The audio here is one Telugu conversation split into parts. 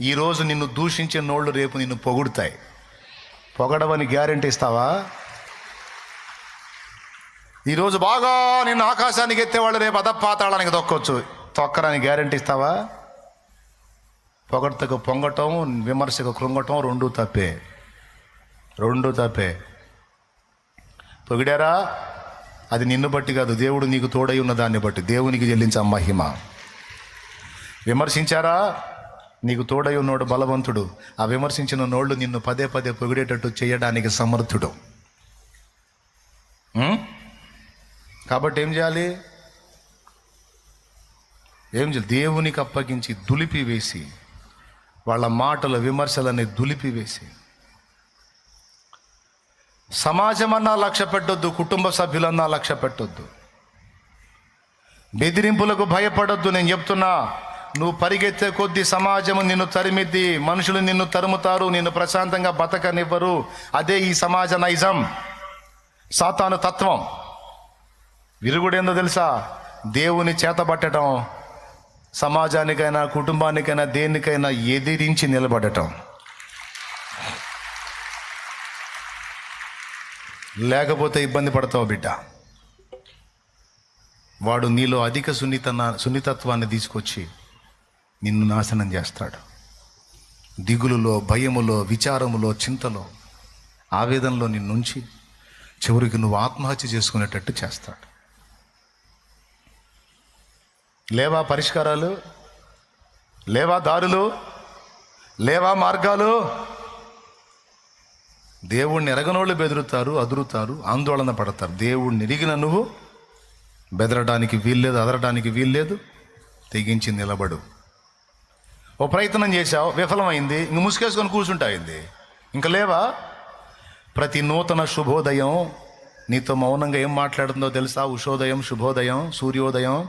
ఈరోజు నిన్ను దూషించే నోళ్ళు రేపు నిన్ను పొగుడుతాయి. పొగడవని గ్యారెంటీ ఇస్తావా? ఈరోజు బాగా నిన్ను ఆకాశానికి ఎత్తేవాళ్ళు రేపు అదపాతాళానికి దొక్కొచ్చు తొక్కరాని గ్యారెంటీ ఇస్తావా? పొగడతకు పొంగటం విమర్శకు కృంగటం రెండు తప్పే. రెండు తప్పే. పొగిడారా? అది నిన్ను బట్టి కాదు దేవుడు నీకు తోడై ఉన్న దాన్ని బట్టి. దేవునికి చెల్లించే మహిమ. విమర్శించారా? నీకు తోడై ఉన్నోడు బలవంతుడు. ఆ విమర్శించిన నోళ్ళు నిన్ను పదే పదే పొగిడేటట్టు చేయడానికి సమర్థుడు. కాబట్టి ఏం చేయాలి? ఏం చేయాలి? దేవునికి అప్పగించి దులిపి వేసి వాళ్ళ మాటల విమర్శలని దులిపి వేసి. సమాజమన్నా లక్ష్య పెట్టొద్దు కుటుంబ సభ్యులన్నా లక్ష్య పెట్టొద్దు. బెదిరింపులకు భయపడొద్దు నేను చెప్తున్నా. నువ్వు పరిగెత్తే కొద్దీ సమాజం నిన్ను తరిమిద్ది మనుషులు నిన్ను తరుముతారు నిన్ను ప్రశాంతంగా బతకనివ్వరు. అదే ఈ సమాజ నైజం. సాతాను తత్వం. విరుగుడేందో తెలుసా? దేవుని చేతబట్టడం సమాజానికైనా కుటుంబానికైనా దేనికైనా ఎదిరించి నిలబడటం. లేకపోతే ఇబ్బంది పడతావు బిడ్డ. వాడు నీలో అధిక సున్నిత సున్నితత్వాన్ని తీసుకొచ్చి నిన్ను నాశనం చేస్తాడు. దిగులులో భయములో విచారములో చింతలో ఆవేదనలో నిన్నుంచి చివరికి నువ్వు ఆత్మహత్య చేసుకునేటట్టు చేస్తాడు. లేవా పరిష్కారాలు? లేవా దారులు? లేవా మార్గాలు? దేవుణ్ణి ఎరగనోళ్ళు బెదురుతారు అదురుతారు ఆందోళన పడతారు. దేవుణ్ణి ఎరిగిన నువ్వు బెదరడానికి వీల్లేదు అదరడానికి వీల్లేదు తెగించి నిలబడు. ఓ ప్రయత్నం చేశావు విఫలమైంది ఇంక ముసుకేసుకొని కూర్చుంటాయింది ఇంక లేవా? ప్రతి నూతన శుభోదయం నీతో మౌనంగా ఏం మాట్లాడుతుందో తెలుసా? ఉషోదయం శుభోదయం సూర్యోదయం.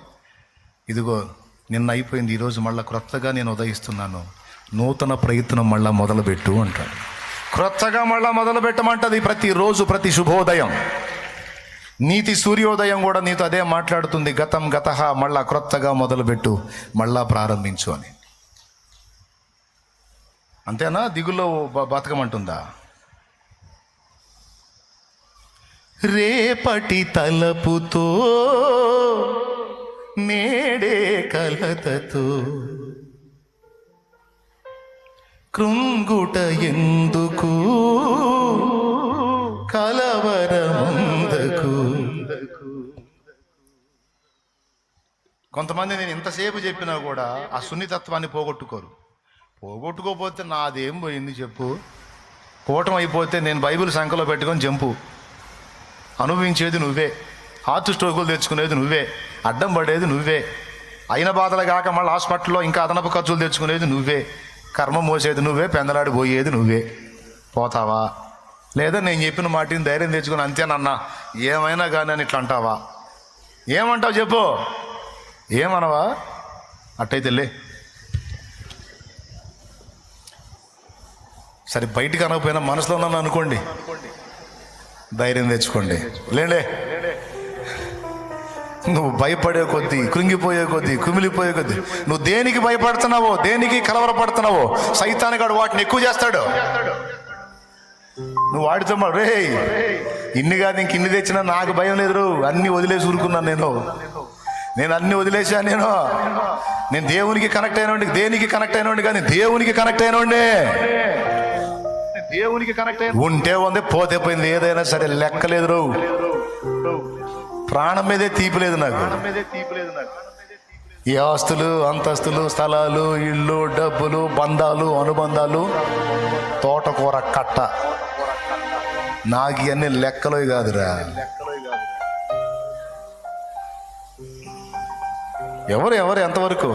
ఇదిగో నిన్న అయిపోయింది ఈరోజు మళ్ళీ క్రొత్తగా నేను ఉదయిస్తున్నాను. నూతన ప్రయత్నం మళ్ళీ మొదలుపెట్టు అంటాడు. క్రొత్తగా మళ్ళీ మొదలు పెట్టమంటది ప్రతిరోజు ప్రతి శుభోదయం. నీతి సూర్యోదయం కూడా నీతో అదే మాట్లాడుతుంది గతం గత మళ్ళా క్రొత్తగా మొదలుపెట్టు మళ్ళా ప్రారంభించు అని. అంతేనా? దిగుల్లో బతకమంటుందా? రేపటి తలపుతో నేడే కలతతో కృంగుట ఎందుకు? కలవరముందకు? కొంతమంది నేను ఇంతసేపు చెప్పినా కూడా ఆ సున్నితత్వాన్ని పోగొట్టుకోరు. పోగొట్టుకోపోతే నాదేం పోయింది చెప్పు? కూటం అయిపోతే నేను బైబిల్ సంఖలో పెట్టుకొని జంపు. అనుభవించేది నువ్వే. హార్ట్ స్ట్రోకులు తెచ్చుకునేది నువ్వే. అడ్డం పడేది నువ్వే. అయిన బాధలు కాక మళ్ళీ హాస్పిటల్లో ఇంకా అదనపు ఖర్చులు తెచ్చుకునేది నువ్వే. కర్మ మోసేది నువ్వే పెందలాడి పోయేది నువ్వే. పోతావా? లేదా నేను చెప్పిన మాటిని ధైర్యం తెచ్చుకుని అంతేనన్నా ఏమైనా కానీ అని ఇట్లా అంటావా? ఏమంటావు చెప్పు? ఏమనవా? అట్టయితే లే. సరే బయటికి అనకపోయినా మనసులో ఉన్నాను అనుకోండి. ధైర్యం తెచ్చుకోండి. లేలే. నువ్వు భయపడే కొద్దీ కృంగిపోయే కొద్దీ కుమిలిపోయే కొద్దీ నువ్వు దేనికి భయపడుతున్నావో దేనికి కలవరపడుతున్నావో సైతానిగాడు వాటిని ఎక్కువ చేస్తాడు. నువ్వు వాడితో రే ఇన్ని కాదు ఇంక ఇన్ని తెచ్చినా నాకు భయం లేదు అన్ని వదిలేసి ఊరుకున్నాను నేను. నేను అన్ని వదిలేశాను నేను. నేను దేవునికి కనెక్ట్ అయినోండి దేనికి కనెక్ట్ అయినోండి కానీ దేవునికి కనెక్ట్ అయినోండి దేవునికి కనెక్ట్ ఉంటే ఉంది పోతే పోయింది ఏదైనా సరే లెక్కలేదు రో. ప్రాణం మీదే తీపిలేదు నాకు. ఈ ఆస్తులు అంతస్తులు స్థలాలు ఇళ్ళు డబ్బులు బంధాలు అనుబంధాలు తోటకూర కట్ట. నాకు ఇవన్నీ లెక్కలో కాదురా. ఎవరు ఎవరు ఎంతవరకు?